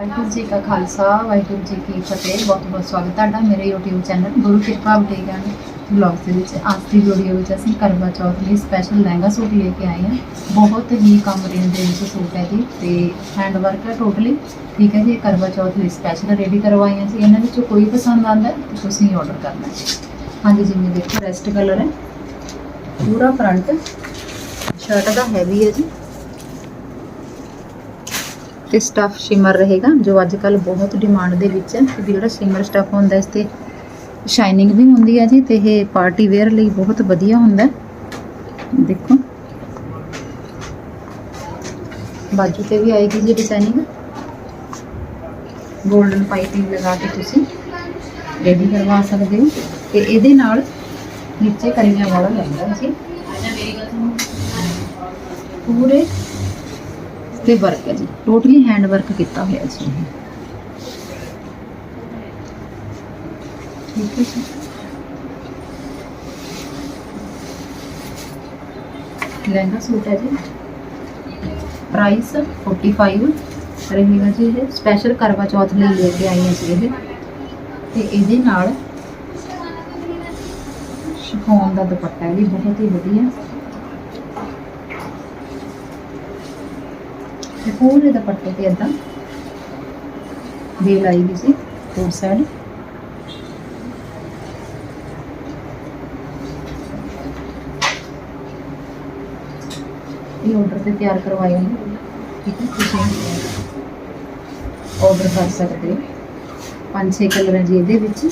ਵਾਹਿਗੁਰੂ ਜੀ ਕਾ ਖਾਲਸਾ, ਵਾਹਿਗੁਰੂ ਜੀ ਕੀ ਫਤਿਹ। ਬਹੁਤ ਬਹੁਤ ਸਵਾਗਤ ਤੁਹਾਡਾ ਮੇਰੇ YouTube ਚੈਨਲ ਗੁਰੂ ਕਿਰਪਾ ਬੁਟੀਕ ਐਂਡ ਦੇ ਵਿੱਚ। ਅੱਜ ਦੀ ਵੀਡੀਓ ਵਿੱਚ ਅਸੀਂ ਕਰਵਾ ਚੌਥ ਲਈ ਸਪੈਸ਼ਲ ਲਹਿੰਗਾ ਸੂਟ ਲੈ ਕੇ ਆਏ ਹਾਂ। ਬਹੁਤ ਹੀ ਕਮ ਰੇਂਜ ਦੇ ਵਿੱਚ ਸੂਟ ਹੈ ਜੀ ਤੇ ਹੈਂਡ ਵਰਕ ਹੈ ਟੋਟਲੀ ਠੀਕ ਹੈ ਜੀ ਕਰਵਾ ਚੌਥ ਲਈ ਸਪੈਸ਼ਲ ਰੈਡੀ ਕਰਵਾਈਆਂ ਸੀ। ਇਹਨਾਂ ਵਿੱਚੋਂ ਕੋਈ ਪਸੰਦ ਆਉਂਦਾ ਤਾਂ ਤੁਸੀਂ ਆਰਡਰ ਕਰਨਾ ਹੈ। ਹਾਂਜੀ ਜਿਵੇਂ ਦੇਖੋ ਰੈਸਟ ਕਲਰ ਹੈ। ਪੂਰਾ ਫਰੰਟ ਸ਼ਰਟ ਦਾ ਹੈਵੀ ਹੈ ਜੀ। ਤੇ ਸਟਫ ਸ਼ਿਮਰ ਰਹੇਗਾ, ਜੋ ਅੱਜ ਕੱਲ ਬਹੁਤ ਡਿਮਾਂਡ ਦੇ ਵਿੱਚ ਹੈ ਕਿ ਜਿਹੜਾ ਸ਼ਿਮਰ ਸਟਫ ਹੁੰਦਾ ਇਸ ਤੇ ਸ਼ਾਈਨਿੰਗ ਵੀ ਹੁੰਦੀ ਹੈ ਜੀ, ਤੇ ਇਹ ਪਾਰਟੀ ਵੇਅਰ ਲਈ ਬਹੁਤ ਵਧੀਆ ਹੁੰਦਾ ਦੇਖੋ। ਬਾਜੂ ਤੇ ਵੀ ਆਏਗੀ ਜੀ ਡਿਜ਼ਾਈਨਿੰਗ 골ਡਨ ਪਾਈਪਿੰਗ ਲਗਾ ਕੇ ਤੁਸੀਂ ਰੈਡੀ ਕਰਵਾ ਸਕਦੇ ਹੋ। ਤੇ ਇਹਦੇ ਨਾਲ ਨੀਚੇ ਕਰੀਆਂ ਵਾਲਾ ਲੱਗਦਾ ਜੀ। ਪੂਰੇ ਤੇ ਵਰਕ ਹੈ ਜੀ। ਟੋਟਲੀ ਹੈਂਡ ਵਰਕ ਕੀਤਾ ਹੋਇਆ ਜੀ। ਠੀਕ ਹੈ ਜੀ। ਲਹਿੰਗਾ ਸੂਟ ਹੈ ਜੀ। ਪ੍ਰਾਈਸ 45 ਰਹੇਗਾ ਜੀ ਇਹ। ਸਪੈਸ਼ਲ ਕਰਵਾ ਚੌਥ ਲਈ ਲੈ ਕੇ ਆਈ ਹਾਂ ਜੀ ਇਹ। ਤੇ ਇਹਦੇ ਨਾਲ ਸ਼ਿਫੋਨ ਦਾ ਦੁਪੱਟਾ ਵੀ ਬਹੁਤ ਹੀ ਵਧੀਆ। ਤੇ ਪੂਰੇ ਦੁਪੱਟੇ ਤੇ ਇਦਾਂ ਵੇਲ ਆਈ ਵੀ ਸੀ ਫੋਰ ਸਾਈਡ ਇਹ ਆਰਡਰ ਤੇ ਤਿਆਰ ਕਰਵਾਏ ਨੇ ਠੀਕ ਹੈ, ਤੁਸੀਂ ਆਰਡਰ ਕਰ ਸਕਦੇ ਹੋ। ਪੰਜ ਛੇ ਕਲਰ ਹੈ ਜੀ ਇਹਦੇ ਵਿੱਚ,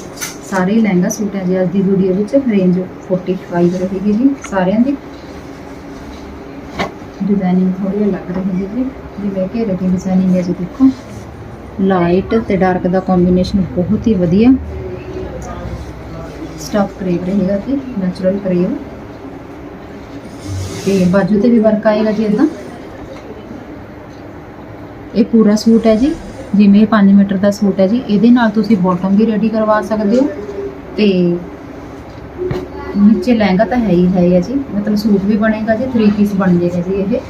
ਸਾਰੇ ਲਹਿੰਗਾ ਸੂਟ ਹੈ ਜੀ ਅੱਜ ਦੀ ਵੀਡੀਓ ਵਿੱਚ ਰੇਂਜ 45 ਰਹੇਗੀ ਜੀ, ਸਾਰਿਆਂ ਦੀ। ਡਿਜ਼ਾਈਨਿੰਗ ਥੋੜੀ ਅਲੱਗ ਰਹੇਗੀ ਜੀ ਜਿਵੇਂ ਘੇਰੇ ਦੀ ਡਿਜ਼ਾਈਨਿੰਗ ਹੈ ਜੀ ਦੇਖੋ ਲਾਈਟ ਤੇ ਡਾਰਕ ਦਾ ਕੰਬੀਨੇਸ਼ਨ ਬਹੁਤ ਹੀ ਵਧੀਆ ਸਟਾਫ ਕਰੇਵ ਰਹੇਗਾ ਜੀ ਨੈਚੁਰਲ ਕਰੇਵ ਤੇ ਬਾਜੂ ਤੇ ਵੀ ਵਰਕ ਆਏਗਾ ਜੀ ਇਦਾਂ ਇਹ ਪੂਰਾ ਸੂਟ ਹੈ ਜੀ। ਜਿਵੇਂ 5 ਮੀਟਰ ਦਾ ਸੂਟ ਹੈ ਜੀ। ਇਹਦੇ ਨਾਲ ਤੁਸੀਂ ਬਾਟਮ ਵੀ ਰੈਡੀ ਕਰਵਾ ਸਕਦੇ ਹੋ। ਤੇ ਨੀਚੇ ਲਹਿੰਗਾ ਤਾਂ ਹੈ ਹੀ ਹੈ ਜੀ। ਮਤਲਬ ਸੂਟ ਵੀ ਬਣੇਗਾ ਜੀ 3 ਪੀਸ ਬਣ ਜਾਏਗਾ ਜੀ ਇਹ।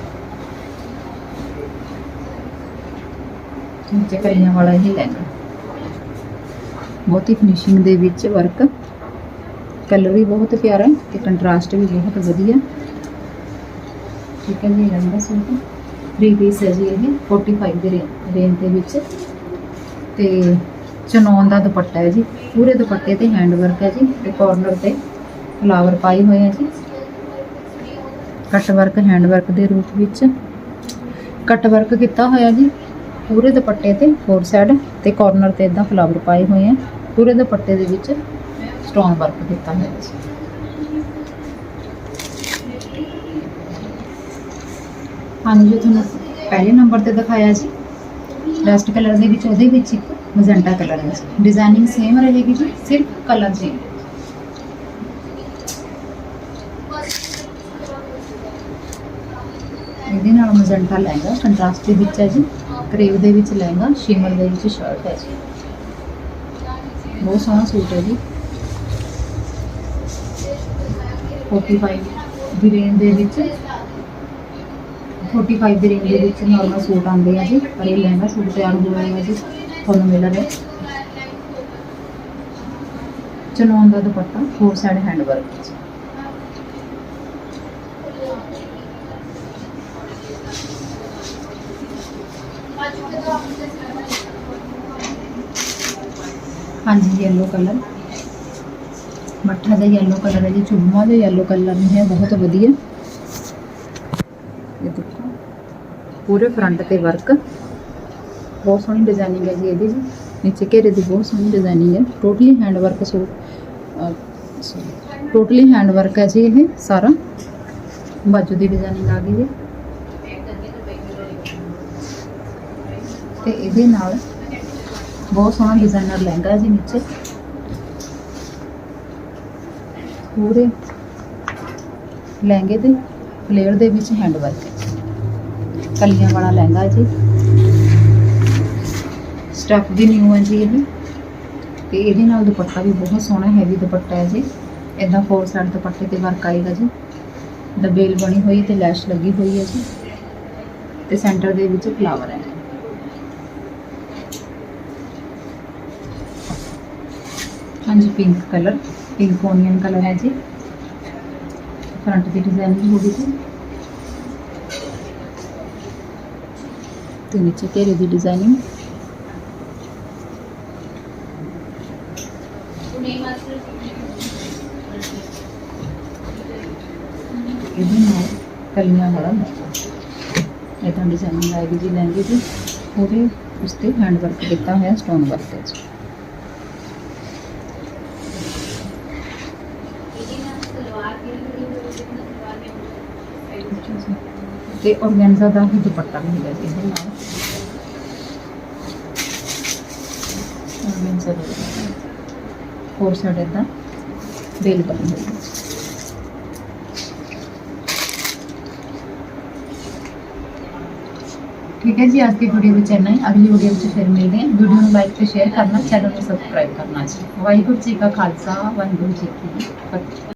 ਨੀਚੇ ਕਰੀਆਂ ਵਾਲਾ ਇਹ ਲਹਿੰਗਾ। ਬਹੁਤ ਹੀ ਫਿਨਿਸ਼ਿੰਗ ਦੇ ਵਿੱਚ ਵਰਕ ਕਲਰ ਵੀ ਬਹੁਤ ਪਿਆਰਾ ਹੈ ਤੇ ਕੰਟਰਾਸਟ ਵੀ ਬਹੁਤ ਵਧੀਆ। ਠੀਕ ਹੈ ਜੀ, ਲਹਿੰਗਾ ਸੂਟ। 3 ਪੀਸ ਹੈ ਜੀ ਇਹ 45 ਦੇ ਰੇਂਜ ਦੇ ਵਿੱਚ। ਤੇ ਚਨੌਨ ਦਾ ਦੁਪੱਟਾ ਹੈ ਜੀ। ਪੂਰੇ ਦੁਪੱਟੇ ਤੇ ਹੈਂਡ ਵਰਕ ਹੈ ਜੀ, ਤੇ ਕਾਰਨਰ ਤੇ ਫਲਾਵਰ ਪਾਈ ਹੋਏ ਹੈ ਜੀ। ਕੱਟ ਵਰਕ, ਹੈਂਡ ਵਰਕ ਦੇ ਰੂਪ ਵਿੱਚ। ਕੱਟ ਵਰਕ ਕੀਤਾ ਹੋਇਆ ਜੀ, ਪੂਰੇ ਦੁਪੱਟੇ ਤੇ ਫੋਰ ਸਾਈਡ ਤੇ ਕਾਰਨਰ ਤੇ ਇਦਾਂ ਫਲਾਵਰ ਪਾਏ ਹੋਏ ਆ। ਪੂਰੇ ਦੁਪੱਟੇ ਦੇ ਵਿੱਚ ਸਟੋਨ ਵਰਕ ਕੀਤਾ ਹੋਇਆ ਜੀ। ਹਾਂਜੀ ਜੋ ਤੁਹਾਨੂੰ ਪਹਿਲੇ ਨੰਬਰ ਤੇ ਦਿਖਾਇਆ ਜੀ ਰੈਸਟ ਕਲਰ ਦੇ ਵਿੱਚ, ਉਹਦੇ ਵਿੱਚ ਇੱਕ ਮਜੈਂਟਾ ਕਲਰ ਹੈ ਜੀ। ਡਿਜ਼ਾਈਨਿੰਗ ਸੇਮ ਰਹੇਗੀ ਜੀ, ਸਿਰਫ ਕਲਰ ਚੇਂਜ ਇਹਦੇ ਨਾਲ ਮਜੈਂਟਾ ਲਹਿੰਗਾ ਕੰਟਰਾਸਟ ਦੇ ਵਿੱਚ ਹੈ ਜੀ, ਕਰੇਵ ਦੇ ਵਿੱਚ ਲਹਿੰਗਾ ਸ਼ਿਮਰ ਦੇ ਵਿੱਚ ਸ਼ਰਟ ਹੈ ਜੀ। ਬਹੁਤ ਸੋਹਣਾ ਸੂਟ ਹੈ ਜੀ। 45 ਦੀ ਰੇਂਜ ਦੇ ਵਿੱਚ 45 ਦੀ ਰੇਂਜ ਦੇ ਵਿੱਚ ਨਾਰਮਲ ਸੂਟ ਆਉਂਦੇ ਆ ਜੀ, ਪਰ ਇਹ ਲਹਿੰਗਾ ਸੂਟ ਤਿਆਰ ਹੋਇਆ ਹੈ ਜੀ, ਤੁਹਾਨੂੰ ਮਿਲ ਰਿਹਾ ਚਨੌਨ ਦਾ ਦੁਪੱਟਾ ਫੋਰ ਸਾਈਡ ਹੈਂਡ ਵਰਕ ਜੀ। ਹਾਂਜੀ yellow ਕਲਰ ਮੱਠਾ ਦਾ yellow ਕਲਰ ਹੈ ਜੀ ਚੁੰਮਾ ਦਾ yellow ਕਲਰ ਨਹੀਂ ਹੈ, ਬਹੁਤ ਵਧੀਆ। ਇਹ ਦੇਖੋ, ਪੂਰੇ ਫਰੰਟ ਤੇ ਵਰਕ ਬਹੁਤ ਸੋਹਣੀ ਡਿਜ਼ਾਈਨਿੰਗ ਹੈ ਜੀ ਇਹਦੀ ਜੀ। ਨੀਚੇ ਘੇਰੇ ਦੀ ਬਹੁਤ ਸੋਹਣੀ ਡਿਜ਼ਾਈਨਿੰਗ ਹੈ। Totally hand work suit totally hand work ਹੈ ਜੀ ਇਹ ਸਾਰਾ। ਬਾਜੂ ਦੀ ਡਿਜ਼ਾਈਨਿੰਗ ਆ ਗਈ ਜੀ ਤੇ ਇਹਦੇ ਨਾਲ ਬਹੁਤ ਸੋਹਣਾ ਡਿਜ਼ਾਈਨਰ ਲਹਿੰਗਾ ਹੈ ਜੀ ਨੀਚੇ। ਪੂਰੇ ਲਹਿੰਗੇ ਦੇ ਫਲੇਅਰ ਦੇ ਵਿੱਚ ਹੈਂਡ ਵਰਕ ਹੈ ਕਲੀਆਂ ਵਾਲਾ ਲਹਿੰਗਾ ਹੈ ਜੀ। ਸਟਫ ਵੀ ਨਿਊ ਹੈ ਜੀ ਇਹ। ਤੇ ਇਹਦੇ ਨਾਲ ਦੁਪੱਟਾ ਵੀ ਬਹੁਤ ਸੋਹਣਾ ਹੈਵੀ ਦੁਪੱਟਾ ਹੈ ਜੀ। ਇਦਾਂ ਫੋਰ ਸਾਈਡ ਦੁਪੱਟੇ ਤੇ ਵਰਕ ਆਏਗਾ ਜੀ। ਦਬੇਲ ਬਣੀ ਹੋਈ ਤੇ ਲੈਸ਼ ਲੱਗੀ ਹੋਈ ਹੈ ਜੀ। ਤੇ ਸੈਂਟਰ ਦੇ ਵਿੱਚ ਫਲਾਵਰ ਹੈ। ਹਾਂਜੀ pink colour pink onion colour ਹੈ ਜੀ। ਫਰੰਟ ਦੀ ਡਿਜ਼ਾਈਨਿੰਗ ਹੋਗੀ ਜੀ। ਤੇ ਨੀਚੇ ਘੇਰੇ ਦੀ ਡਿਜ਼ਾਈਨਿੰਗ ਇਹਦੇ ਨਾਲ ਕਲੀਆਂ ਵਾਲਾ ਇਦਾਂ ਡਿਜ਼ਾਈਨਿੰਗ ਆਏਗੀ ਜੀ ਲਹਿੰਗੇ ਦੀ। ਉਹਦੇ ਉਸ ਤੇ ਹੈਂਡ ਵਰਕ ਕੀਤਾ ਹੋਇਆ ਸਟੋਨ ਵਰਕ ਹੈ ਜੀ। ਤੇ ਔਰਗੈਂਜ਼ਾ ਦਾ ਹੀ ਦੁਪੱਟਾ ਮਿਲਿਆ ਜੀ ਇਹਦੇ ਨਾਲ। ਔਰਗੈਂਜ਼ਾ ਦਾ ਹੋਰ ਸਾਡੇ ਦਾ ਬੇਲ ਬਣੀ ਹੋਈ ਹੈ ਠੀਕ ਹੈ ਜੀ, ਅੱਜ ਦੀ ਵੀਡੀਓ ਵਿੱਚ ਇੰਨਾ ਹੀ। ਅਗਲੀ ਵੀਡੀਓ ਵਿੱਚ ਫਿਰ ਮਿਲਦੇ ਹਾਂ। ਵੀਡੀਓ ਨੂੰ ਲਾਈਕ ਤੇ ਸ਼ੇਅਰ ਕਰਨਾ ਚੈਨਲ ਨੂੰ ਸਬਸਕ੍ਰਾਈਬ ਕਰਨਾ ਜੀ। ਵਾਹਿਗੁਰੂ ਜੀ ਕਾ ਖਾਲਸਾ, ਵਾਹਿਗੁਰੂ ਜੀ ਕੀ ਫਤਿਹ।